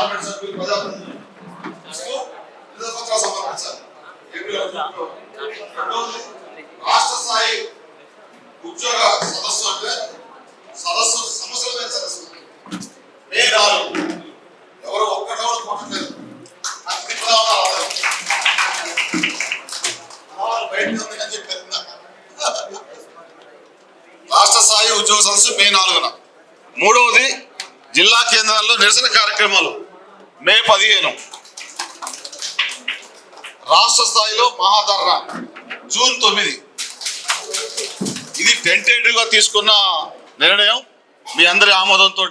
Parliament సభ్యులు రాష్ట్ర స్థాయి ఉద్యోగ సదస్సు అంటే సదస్సు సమస్యలు సదస్సు మే నాలుగు ఎవరు ఒక్క డౌన్ కొట్టలేదు అన్ని బయటకు అని చెప్పారు రాష్ట్ర స్థాయి ఉద్యోగ సదస్సు మే నాలుగున. మూడవది జిల్లా కేంద్రాల్లో నిరసన కార్యక్రమాలు. మే పదిహేను. రాష్ట్ర స్థాయిలో మహాధరణ జూన్ తొమ్మిది. ఇది టెంటేటివ్గా తీసుకున్న నిర్ణయం మీ అందరి ఆమోదంతో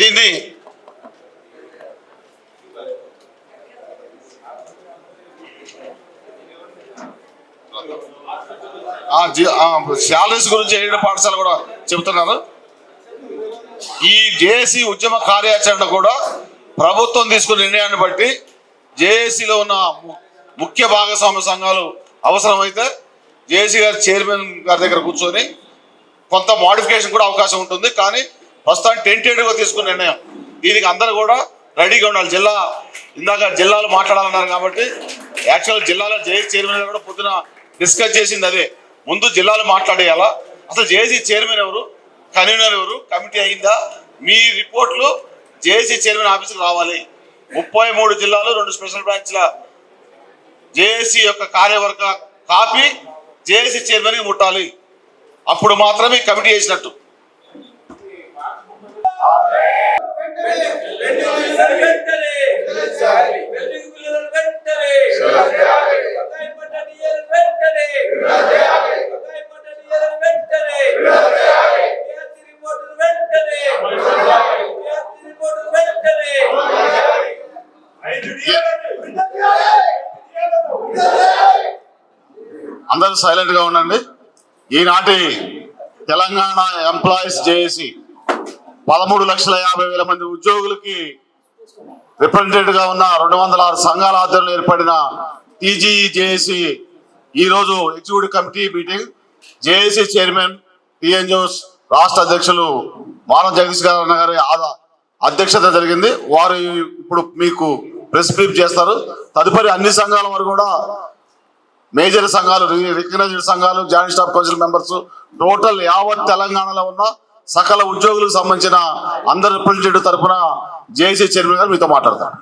దీన్ని శాలరీస్ గురించి ఏడు పాఠశాల కూడా చెబుతున్నారు. ఈ జేఏసీ ఉద్యమ కార్యాచరణ కూడా ప్రభుత్వం తీసుకున్న నిర్ణయాన్ని బట్టి జేఏసీలో ఉన్న ము- ముఖ్య భాగస్వామ్య సంఘాలు అవసరమైతే జేఏసీ గారి చైర్మన్ గారి దగ్గర కూర్చొని కొంత మోడిఫికేషన్ కూడా అవకాశం ఉంటుంది. కానీ ప్రస్తుతానికి టెంటేటివ్గా తీసుకున్న నిర్ణయం. దీనికి అందరూ కూడా రెడీగా ఉండాలి. జిల్లా ఇందాక జిల్లాలో మాట్లాడాలన్నారు కాబట్టి యాక్చువల్ జిల్లాలో జేఏసీ చైర్మన్ కూడా పొద్దున డిస్కస్ చేసింది అదే. ముందు జిల్లాలో మాట్లాడేయాలా? అసలు జేఏసీ చైర్మన్ ఎవరు? కన్వీనర్ ఎవరు? కమిటీ అయిందా? మీ రిపోర్ట్లు జేఏసీ చైర్మన్ ఆఫీసుకు రావాలి. ముప్పై మూడు జిల్లాలు రెండు స్పెషల్ బ్రాంచ్ల జేఏసీ యొక్క కార్యవర్గ కాపీ జేఏసీ చైర్మన్కి ముట్టాలి. అప్పుడు మాత్రమే కమిటీ చేసినట్టు. అందరూ సైలెంట్గా ఉండండి. ఈనాటి తెలంగాణ ఎంప్లాయీస్ జేఏసీ పదమూడు లక్షల యాభై వేల మంది ఉద్యోగులకి రిప్రజెంటేటివ్గా ఉన్న రెండు వందల ఆరు సంఘాల ఆధ్వర్యంలో ఏర్పడిన టీజీఈ జేఏసీ ఈ రోజు executive committee meeting JAC chairman TN Jose రాష్ట్ర అధ్యక్షులు మానవ జగదీష్ గారు గారి అధ్యక్షత జరిగింది. వారు ఇప్పుడు మీకు ప్రెస్ బ్రీఫ్ చేస్తారు. తదుపరి అన్ని సంఘాల వారు కూడా మేజర్ సంఘాలు రికగ్నైజ్డ్ సంఘాలు joint staff council members total యావత్ తెలంగాణలో ఉన్న సకల ఉద్యోగులకు సంబంధించిన అందరు రిప్రజెంటేటివ్ తరపున జేఏసీ చైర్మన్ గారు మీతో మాట్లాడతారు.